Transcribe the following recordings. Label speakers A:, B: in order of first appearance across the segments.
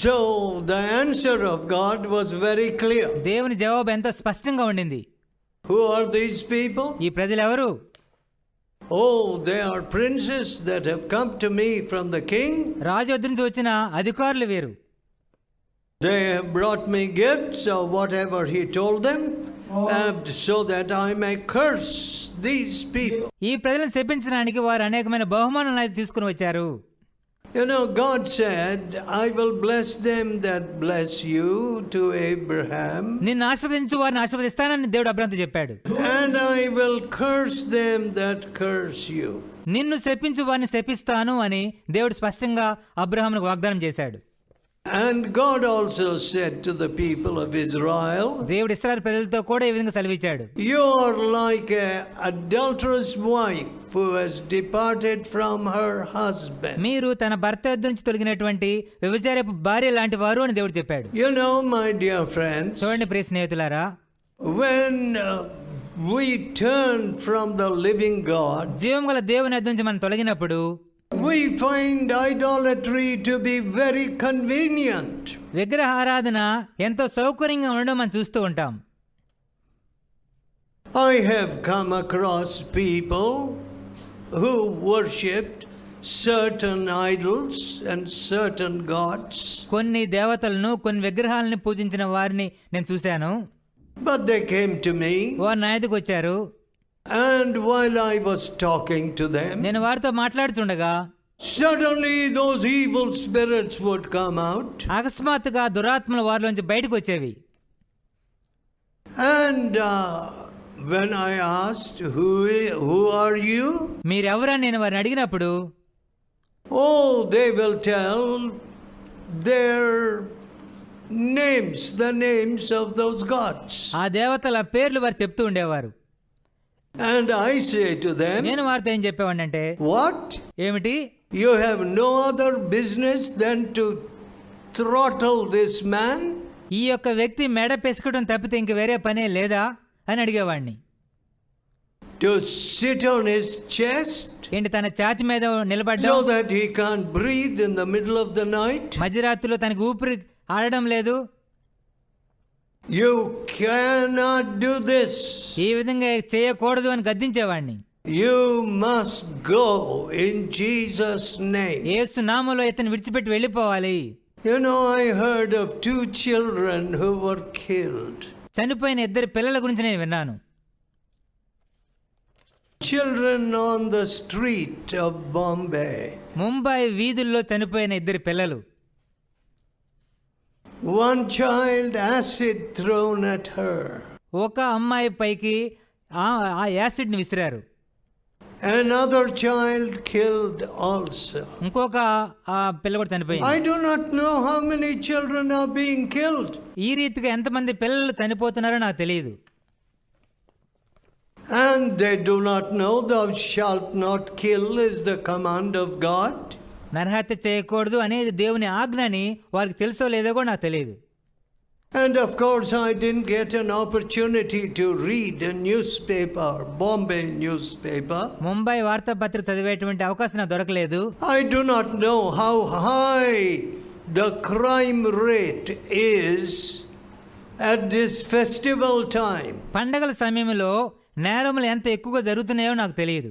A: So the answer of God was very clear.
B: దేవుని జవాబు ఎంతో స్పష్టంగా ఉండింది
A: Who are these people?
B: ఈ ప్రజలు ఎవరు
A: Oh, they are princes that have come to me from the king.
B: రాజు వద్ద నుంచి వచ్చిన అధికారులు వేరు
A: They have brought me gifts or whatever he told them, and so that I may curse these people.
B: ఈ ప్రజలను శపించడానికి వారు అనేకమైన బహుమానాలు తీసుకుని వచ్చారు
A: You know, God said, I will bless them that bless you to Abraham,
B: నిన్ను ఆశీర్వదించు వారిని ఆశీర్వదిస్తానని దేవుడు అబ్రాంతో చెప్పాడు
A: and I will curse them that curse you.
B: నిన్ను శపించు వారిని శపిస్తాను అని దేవుడు స్పష్టంగా అబ్రహాముకు వాగ్దానం చేశాడు
A: And God also said to the people of Israel,
B: దేవుడు ఇస్రాయల్ ప్రజలతో కూడా ఈ విధంగా సెలవిచ్చాడు
A: You are like a adulterous wife who has departed from her husband.
B: మీరు తన భర్త యొద్ద నుంచి తొలగినటువంటి వ్యభిచారపు భార్య లాంటి వారు అని దేవుడు చెప్పాడు
A: You know, my dear friends,
B: చూడండి ప్రియ స్నేహితులారా
A: when uh, we turn from the living God,
B: జీవం గల దేవుని యొద్ద నుంచి మనం తొలగినప్పుడు
A: we find idolatry to be very convenient.
B: విగ్రహ ఆరాధన ఎంతో సౌకర్యంగా ఉండడం మనం చూస్తూ ఉంటాం
A: I have come across people who worshipped certain idols and certain gods,
B: కొన్ని దేవతలను కొన్ని విగ్రహాలను పూజించిన వారిని నేను చూశాను
A: but they came to me,
B: వారు నా వచ్చారు
A: and while I was talking to them,
B: నేను వారితో మాట్లాడుతుండగా
A: suddenly those evil spirits would come out,
B: అకస్మాత్తుగా దురాత్మలు వారిలోంచి బయటకు వచ్చేవి
A: and uh, when I asked, who, who are you?
B: మీరెవరని నేను వారిని అడిగినప్పుడు
A: Oh, they will tell their names, the names of those gods.
B: ఆ దేవతల పేర్లు వారు చెప్తూ ఉండేవారు
A: And I say to them,
B: నేను వారితో ఏం చెప్పేవాడిని అంటే
A: What?
B: ఏమిటి
A: You have no other business than to throttle this man?
B: ఈ యొక్క వ్యక్తి మెడ పెసుకడం తప్పితే ఇంక వేరే పనే లేదా అని అడిగేవాడిని
A: To sit on his chest
B: ఏంటి తన ఛాతి మీద నిలబడ్డం
A: so that he can't breathe in the middle of the night?
B: మధ్యరాత్రిలో తనకి ఊపిరి ఆడడం లేదు
A: యు కెనాట్ డు దిస్
B: ఈ విధంగా చేయకూడదు అని గద్దించేవాడిని
A: you must go in Jesus name
B: యేసు నామములో ఇతను విడిచిపెట్టి వెళ్ళిపోవాలి.
A: You know I heard of two children who were killed
B: చనిపోయిన ఇద్దరు పిల్లల గురించి నేను విన్నాను.
A: Children on the street of Bombay
B: Mumbai వీధుల్లో చనిపోయిన ఇద్దరు పిల్లలు.
A: One child, acid thrown at her.
B: ఒక అమ్మాయి పైకి ఆ- ఆ యాసిడ్ని విసిరారు
A: Another child killed also.
B: ఇంకొక ఆ పిల్ల కూడా చనిపోయింది
A: I do not know how many children are being killed.
B: ఈ రీతిగా ఎంతమంది పిల్లలు చనిపోతున్నారో నాకు తెలియదు
A: And they do not know, thou shalt not kill is the command of God.
B: నరహత్య చేయకూడదు అనేది దేవుని ఆజ్ఞని వారికి తెలుసో లేదో కూడా నాకు తెలియదు
A: And of course, I didn't get an opportunity to read a newspaper, Bombay newspaper.
B: Mumbai వార్తాపత్రిక చదివేటువంటి అవకాశం నాకు దొరకలేదు
A: I do not know how high the crime rate is at this festival time.
B: పండగల సమయంలో నేరములు ఎంత ఎక్కువగా జరుగుతున్నాయో నాకు తెలియదు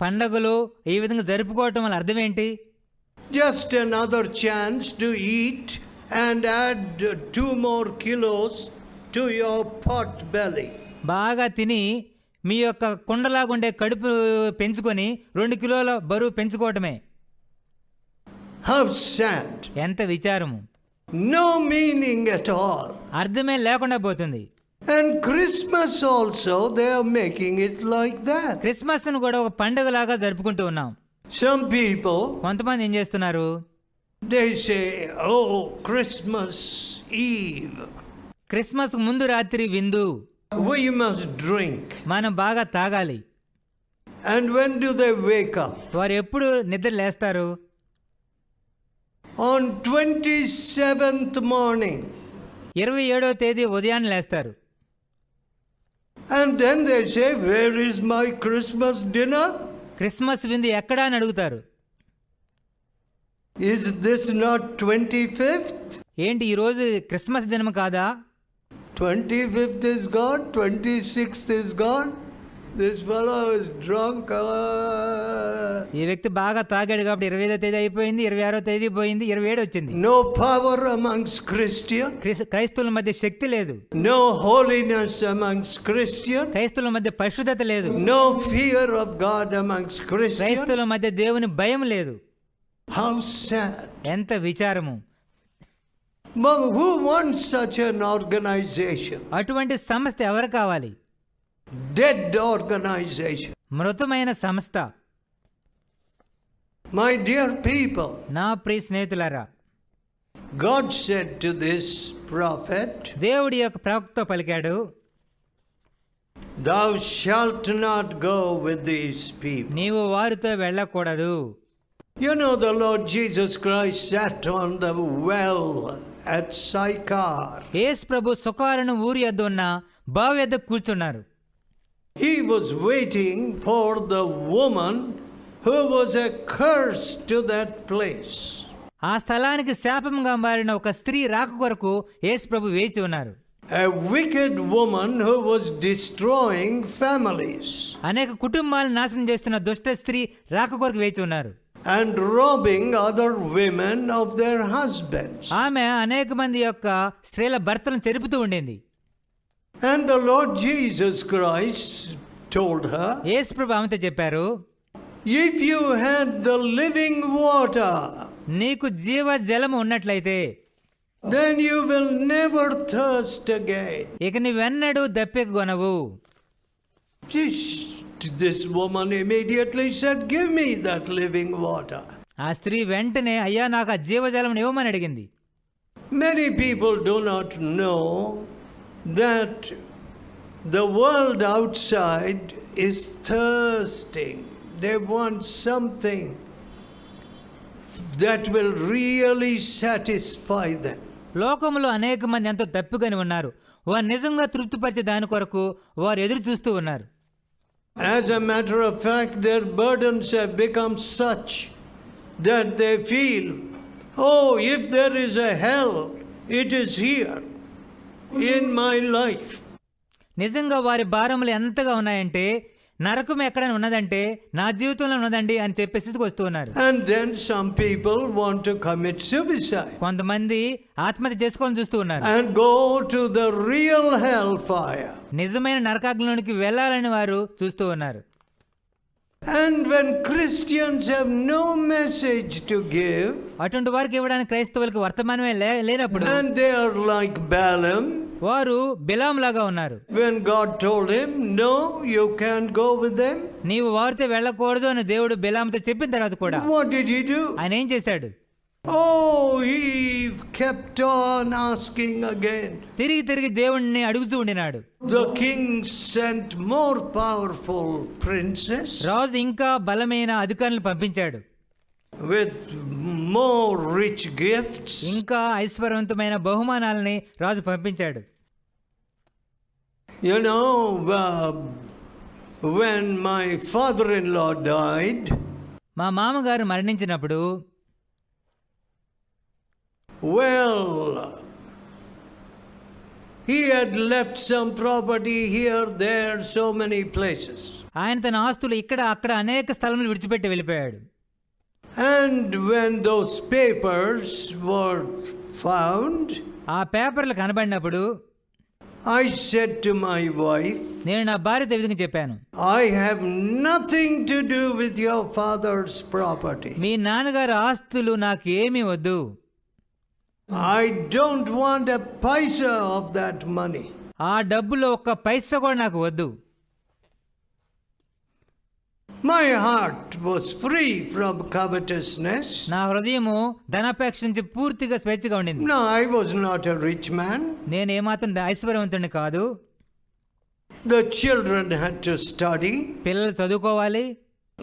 B: పండగలు ఈ విధంగా జరుపుకోవటం వల్ల అర్థం ఏంటి
A: just another chance to eat and add two more kilos to your pot belly
B: బాగా తిని మీ యొక్క కుండలాగుండే కడుపు పెంచుకొని రెండు కిలోల బరువు పెంచుకోవటమే.
A: హౌ శాంట్
B: ఎంత విచారము.
A: నో మీనింగ్ ఎట్ ఆల్
B: అర్థమే లేకుండా పోతుంది.
A: And Christmas also they are making it like that
B: క్రిస్మస్ను కూడా ఒక పండగ లాగా జరుపుకుంటూ ఉన్నాం.
A: సమ్ పీపుల్
B: కొంతమంది ఏం చేస్తున్నారు?
A: They say oh Christmas eve
B: Christmas ముందు రాత్రి విందు.
A: వి మస్ట్ డ్రింక్
B: మనం బాగా తాగాలి.
A: And when do they wake up
B: వారు ఎప్పుడు నిద్ర లేస్తారు?
A: ఆన్ ట్వంటీ సెవెంత్ మార్నింగ్
B: ఇరవై ఏడో తేదీ ఉదయాన్నే లేస్తారు.
A: And then they say where is my Christmas dinner
B: Christmas విందు ఎక్కడ అని అడుగుతారు.
A: Is this not twenty fifth
B: ఏంటి ఈరోజు క్రిస్మస్ దినం కాదా?
A: Twenty fifth is gone twenty sixth is gone
B: ఈ వ్యక్తి బాగా తాగాడు కాబట్టి ఇరవై ఐదో తేదీ అయిపోయింది ఇరవై ఆరో తేదీ పోయింది ఇరవై ఏడు వచ్చింది.
A: నో పవర్ అమంగ్స్
B: క్రిస్టియన్ క్రైస్తవుల మధ్య శక్తి లేదు.
A: నో హోలీనెస్ అమంగ్స్ క్రిస్టియన్
B: క్రైస్తవుల మధ్య పరిశుద్ధత లేదు.
A: No fear of God amongst Chris
B: క్రైస్తవుల మధ్య దేవుని భయం లేదు.
A: హౌ సాడ్
B: ఎంత విచారము.
A: హూ వాంట్స్ సచ్ ఆర్గనైజేషన్
B: అటువంటి సంస్థ ఎవరు కావాలి?
A: Dead organization.
B: మృతమైన సంస్థ
A: My dear people,
B: నా ప్రియ స్నేహితులారా
A: God said to this prophet,
B: దేవుడి యొక్క ప్రవక్త పలికాడు
A: Thou shalt not go with these people.
B: నీవు వారితో వెళ్ళకూడదు
A: You know, the Lord Jesus Christ sat on the well at Sychar.
B: యేసు ప్రభు సుకారును ఊరి యొద్ద ఉన్న బావి యొద్ద కూర్చున్నారు
A: He was waiting for the woman who was a curse to that place.
B: ఆ స్థలానికి శాపంగా మారిన ఒక స్త్రీ రాక కొరకు యేసు ప్రభు వేచి ఉన్నారు
A: A wicked woman who was destroying families
B: అనేక కుటుంబాలను నాశనం చేస్తున్న దుష్ట స్త్రీ రాక కొరకు వేచి ఉన్నారు
A: and robbing other women of their husbands.
B: ఆమె అనేక మంది యొక్క స్త్రీల భర్తలను చెరుపుతూ ఉండింది
A: and the Lord Jesus Christ told her
B: యేసు ప్రభు ఆమెతో చెప్పారు
A: if you had the living water
B: నీకు జీవ జలము ఉన్నట్లయితే
A: then you will never thirst again
B: ఇక నీవెన్నడూ దప్పికొనవు
A: this woman immediately said give me that living water
B: ఆ స్త్రీ వెంటనే అయ్యా నాకు ఆ జీవజలం ఇవ్వమని అడిగింది.
A: Many people do not know that the world outside is thirsting. They want something that will really satisfy them.
B: లోకంలో అనేక మంది ఎంతో తప్పికొని ఉన్నారు వారు నిజంగా తృప్తిపరిచే దాని కొరకు వారు ఎదురు చూస్తూ ఉన్నారు
A: As a matter of fact, their burdens have become such that they feel, oh, if there is a hell, it is here In my life.
B: నిజంగా వారి భారములు ఎంతగా ఉన్నాయంటే నరకం ఎక్కడైనా ఉన్నదంటే నా జీవితంలో ఉన్నదండి అని చెప్పే స్థితికి వస్తూ ఉన్నారు
A: And then some people want to commit suicide
B: కొంతమంది ఆత్మహత్య చేసుకోవాలని చూస్తూ ఉన్నారు
A: and go to the real hellfire.
B: నిజమైన నరకాగ్నిలోనికి వెళ్ళాలని వారు చూస్తూ ఉన్నారు అటువంటి వారికి ఇవ్వడానికి క్రైస్తవులకు వర్తమానమే లేనప్పుడు
A: and they are like Balaam,
B: వారు బిలాం లాగా ఉన్నారు.
A: when God told him, No, you can't go with them,
B: నీవు వారితో వెళ్ళకూడదు అని దేవుడు బిలాంతో చెప్పిన తర్వాత కూడా
A: what did he do?
B: ఆయన ఏం చేశాడు?
A: కెప్ట్ ఆన్ ఆస్కింగ్ అగైన్
B: తిరిగి తిరిగి దేవుణ్ణి అడుగుతూ ఉండినాడు.
A: The king more powerful princes
B: రాజు ఇంకా బలమైన అధికారులు పంపించాడు.
A: విత్ మోర్ రిచ్ గిఫ్ట్
B: ఇంకా ఐశ్వర్యవంతమైన బహుమానాలని రాజు పంపించాడు.
A: You know when my father in law
B: మా మామగారు మరణించినప్పుడు
A: well. He had left some property here,
B: ఆయన తన ఆస్తులు ఇక్కడ అక్కడ అనేక స్థలం విడిచిపెట్టి వెళ్ళిపోయాడు.
A: And when those papers were found
B: ఆ పేపర్లు కనబడినప్పుడు
A: I said to my wife
B: నేను నా భార్యతో విధంగా చెప్పాను.
A: I have nothing to do with your father's property
B: మీ నాన్నగారు ఆస్తులు నాకు ఏమీ వద్దు.
A: I don't want paisa of that money
B: ఆ డబ్బులో ఒక పైసా కూడా నాకు వద్దు.
A: My heart was free from covetousness
B: నా హృదయం ధనాపేక్ష నుంచి పూర్తిగా స్వేచ్ఛగా ఉండింది.
A: No I was not a rich man
B: నేను ఏమాత్రం ఐశ్వర్యవంతుని కాదు.
A: The children had to study
B: పిల్లలు చదువుకోవాలి.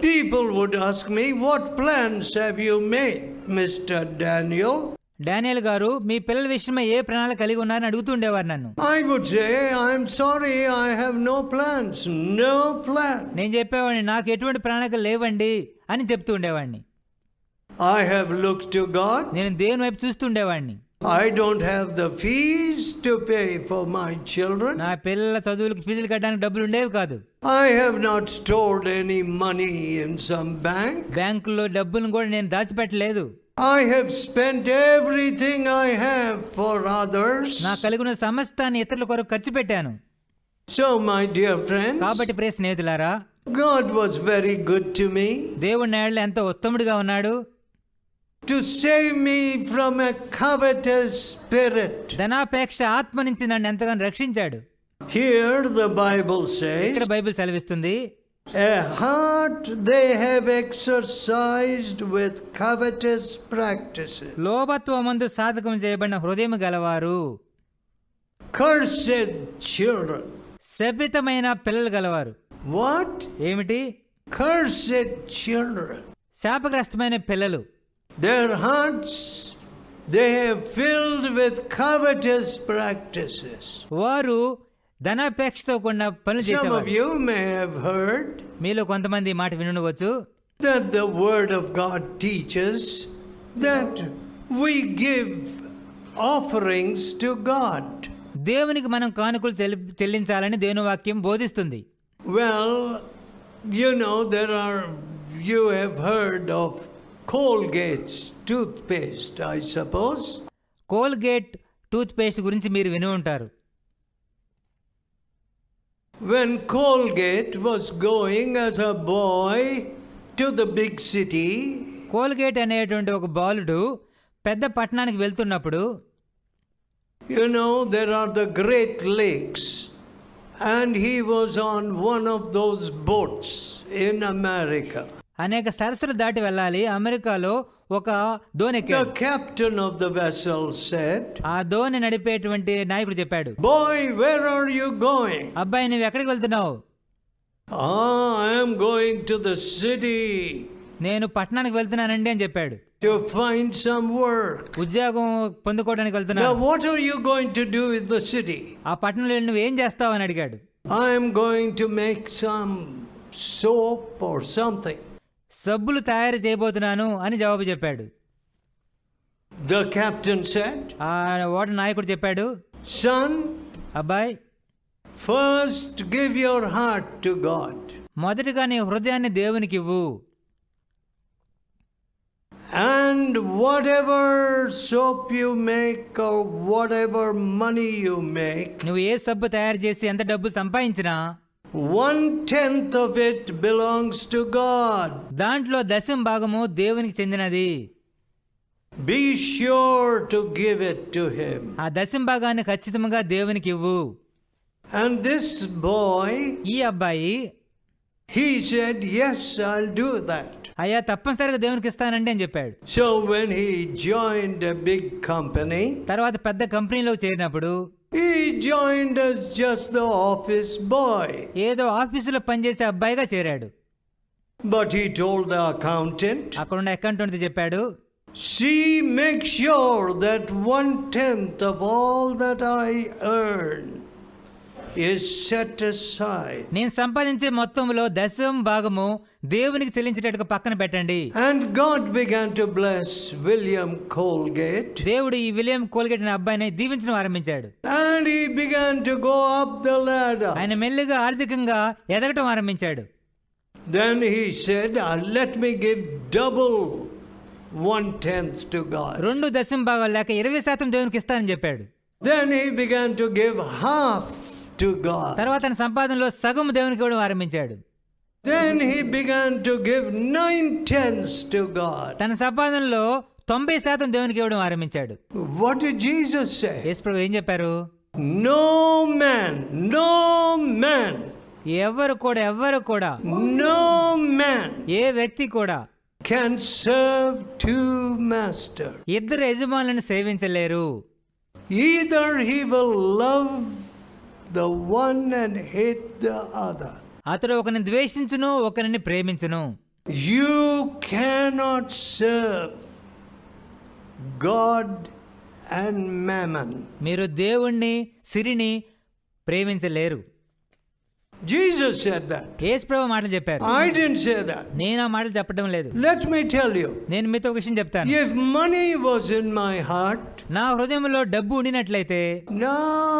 A: People would ask me what plans have you made mister Daniel
B: Daniel గారు మీ పిల్లల విషయమై ఏ ప్రణాళిక కలిగి ఉన్నారని అడుగుతుండేవారు నన్ను
A: I would say, I'm sorry, I have no plans. No plan.
B: నేను చెప్పేవాడిని నాకు ఎటువంటి ప్రణాళికలు లేవండి అని చెప్తూ ఉండేవాడిని
A: I have looked to God.
B: నేను దేవుని వైపు చూస్తుండేవాడిని
A: I don't have the fees to pay for my children.
B: నా పిల్లల చదువులకు ఫీజులు కట్టడానికి డబ్బులు ఉండేవి కాదు
A: I have not stored any money in some bank.
B: బ్యాంకుల్లో డబ్బులను కూడా నేను దాచిపెట్టలేదు
A: I have spent everything I have for others.
B: నా కలిగిన సమస్తాన్ని ఇతరుల కొరకు ఖర్చు పెట్టాను
A: So, my dear friends,
B: కాబట్టి ప్రియ స్నేహితులారా
A: God was very good to me
B: దేవుడి నేళ్ళ ఎంతో ఉత్తముడిగా ఉన్నాడు
A: to save me from a covetous spirit.
B: ధనాపేక్ష ఆత్మ నుంచి నన్ను ఎంతగానో రక్షించాడు
A: Here the Bible
B: ఇక్కడ
A: says,
B: బైబిల్ సెలవిస్తుంది
A: A heart they have exercised with covetous practices.
B: లోభత్వమందు సాధకం చేయబడిన హృదయం గలవారు
A: Cursed children.
B: శపితమైన పిల్లలు గలవారు
A: What?
B: ఏమిటి
A: Cursed children.
B: శాపగ్రస్తమైన పిల్లలు
A: Their hearts they have filled with covetous practices.
B: వారు ధనాపేక్షతో కూడా పనులు చేసేవారు. మీలో కొంతమంది మాట వినుండవచ్చు.
A: The word of God teachers that we give offerings to God
B: దేవునికి మనం కానుకలు చెల్లించాలని దేవుని వాక్యం బోధిస్తుంది.
A: Well you know there are you have heard of Colgate toothpaste I suppose
B: Colgate toothpaste గురించి మీరు విని ఉంటారు.
A: When Colgate was going as a boy to the big city,
B: Colgate అనేటువంటి ఒక బాలుడు పెద్ద పట్టణానికి వెళ్తున్నప్పుడు
A: you know, there are the Great Lakes, and he was on one of those boats in America.
B: అనేక సరస్సులు దాటి వెళ్ళాలి అమెరికాలో ఒక ఎక్కాడు
A: captain of the vessel said,
B: ఆ దోణి నడిపేటువంటి నాయకుడు చెప్పాడు
A: Boy, where are you going?
B: అబ్బాయి నువ్వు ఎక్కడికి వెళ్తున్నావు
A: Ah, I am going to the city
B: నేను పట్టణానికి వెళ్తున్నానండి అని చెప్పాడు
A: to find some work.
B: ఉద్యోగం పొందుకోవడానికి
A: Now,
B: వెళ్తున్నాను
A: what are you going to do in the city?
B: ఆ పట్టణంలో నువ్వు ఏం చేస్తావు అని అడిగాడు
A: I am going to make some soap or something.
B: సబ్బులు తయారు చేయబోతున్నాను అని జవాబు చెప్పాడు.
A: ద కెప్టెన్ సెట్
B: ఆ నాయకుడు చెప్పాడు
A: సన్
B: అబ్బాయి
A: first give your heart to God
B: మొదటిగా నీ హృదయాన్ని దేవునికి ఇవ్వు.
A: And what soap you make what money you make
B: నువ్వు ఏ సబ్బు తయారు చేసి ఎంత డబ్బు సంపాదించినా
A: one tenth of it belongs to God
B: దాంట్లో దశం భాగము దేవునికి చెందినది.
A: Be sure to give it to him
B: ఆ దశం భాగాన్ని ఖచ్చితంగా దేవునికి ఇవ్వు.
A: అండ్ దిస్ బాయ్
B: ఈ అబ్బాయి
A: he said yes I'll do that
B: అయ్యా తప్పనిసరిగా దేవునికి ఇస్తానండి అని చెప్పాడు.
A: So when he join big company
B: తర్వాత పెద్ద కంపెనీలో చేరినప్పుడు
A: he joined as just the office boy.
B: ఏదో ఆఫీసులో పనిచేసే అబ్బాయిగా చేరాడు
A: But he told the accountant,
B: అక్కడ ఉన్న అకౌంటెంట్ చెప్పాడు
A: See, make sure that one tenth of all that I earn.
B: నేను సంపాదించే మొత్తంలో దశం భాగము దేవునికి చెల్లించేటట్టుగా పక్కన పెట్టండి
A: And God began to bless William Colgate.
B: దేవుడు ఈ విలియం కోల్గేట్ అనే అబ్బాయిని దీవించడం ఆరంభించాడు
A: And he began to go up the ladder.
B: ఆయన మెల్లిగా ఆర్థికంగా ఎదగటం ఆరంభించాడు
A: Then he said, "Uh, Let me give double one tenth to God.
B: రెండు దశం భాగాలు లేక ఇరవై శాతం దేవునికి ఇస్తానని చెప్పాడు
A: Then he began to give half to God.
B: తర్వాత తన సంపాదనలో సగం దేవునికి ఇవ్వడం ఆరంభించాడు
A: Then he began to give nine tenths to God.
B: తన సంపాదనలో తొంభై శాతం దేవునికి ఇవ్వడం ఆరంభించాడు
A: What did Jesus say?
B: యేసుప్రభు ఏం చెప్పారు
A: No man, no man
B: ఎవరు కూడా ఎవ్వరు కూడా
A: No man
B: ఏ వ్యక్తి కూడా
A: can serve two masters.
B: ఇద్దరు యజమానులను సేవించలేరు
A: Either he will love the one and hate the other.
B: అతడు ఒకరిని ద్వేషించును ఒకరిని ప్రేమించును
A: You cannot serve God and mammon.
B: మీరు దేవుణ్ణి సిరిని ప్రేమించలేరు
A: Jesus said that.
B: యేసుప్రభు మాటలు చెప్పారు
A: I didn't say that.
B: నేను ఆ మాటలు చెప్పడం లేదు
A: Let me tell you
B: నేను మీతో ఒక విషయం చెప్తాను
A: if money was in my heart,
B: నా హృదయంలో డబ్బు ఉండినట్లయితే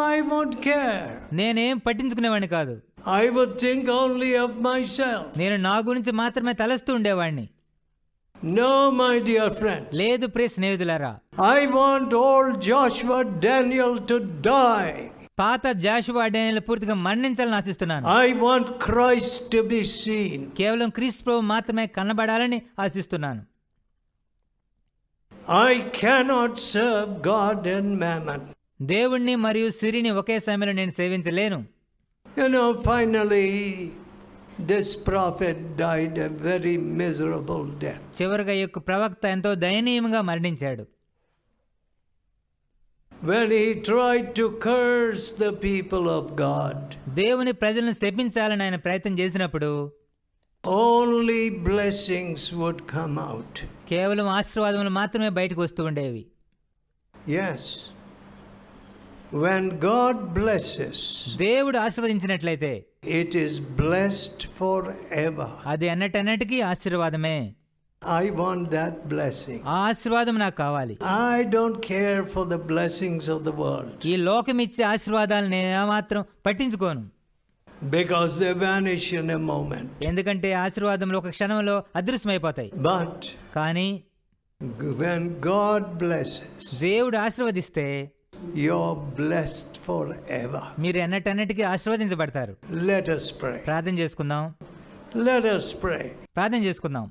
A: I won't care.
B: నేనేం పట్టించుకునేవాడిని కాదు
A: I would think only of myself.
B: నేను నా గురించి మాత్రమే తలస్తూ ఉండేవాడిని
A: No, my dear friends.
B: లేదు ప్రియ స్నేహితులారా
A: I want old Joshua Daniel to die.
B: పాత జాషువా డేనియల్ పూర్తిగా మరణించాలని ఆశిస్తున్నాను
A: I want Christ to be seen.
B: కేవలం క్రీస్తు ప్రభు మాత్రమే కనబడాలని ఆశిస్తున్నాను
A: I cannot serve God and mammon.
B: దేవుణ్ణి మరియు సిరిని ఒకే సమయంలో నేను సేవించలేను
A: know, finally, this prophet died a very miserable death.
B: చివరిగా యొక్క ప్రవక్త ఎంతో దయనీయంగా మరణించాడు
A: When he tried to curse the people of God,
B: దేవుని ప్రజలను శపించాలని ఆయన ప్రయత్నం చేసినప్పుడు
A: only blessings would come out.
B: కేవలం ఆశీర్వాదములు మాత్రమే బయటకు వస్తూ ఉండేవి
A: Yes. When God blesses,
B: దేవుడు ఆశీర్వదించినట్లయితే
A: it is blessed forever.
B: అది అన్నటన్నిటికీ ఆశీర్వాదమే
A: I want that blessing.
B: ఆ ఆశీర్వాదం నాకు కావాలి
A: I don't care for the blessings of the world
B: ఈ లోకం ఇచ్చే ఆశీర్వాదాలు నేను ఏమాత్రం పట్టించుకోను
A: because they vanish in a moment.
B: ఎందుకంటే ఆశీర్వాదములు ఒక క్షణంలో అదృశ్యమైపోతాయి
A: But
B: కానీ
A: when God blesses,
B: దేవుడు ఆశీర్వదిస్తే
A: you're blessed forever.
B: మీరు ఎన్నటన్నిటికీ ఆశీర్వదించబడతారు
A: Let us pray.
B: ప్రార్థన చేసుకుందాం
A: Let us pray.
B: ప్రార్థన చేసుకుందాం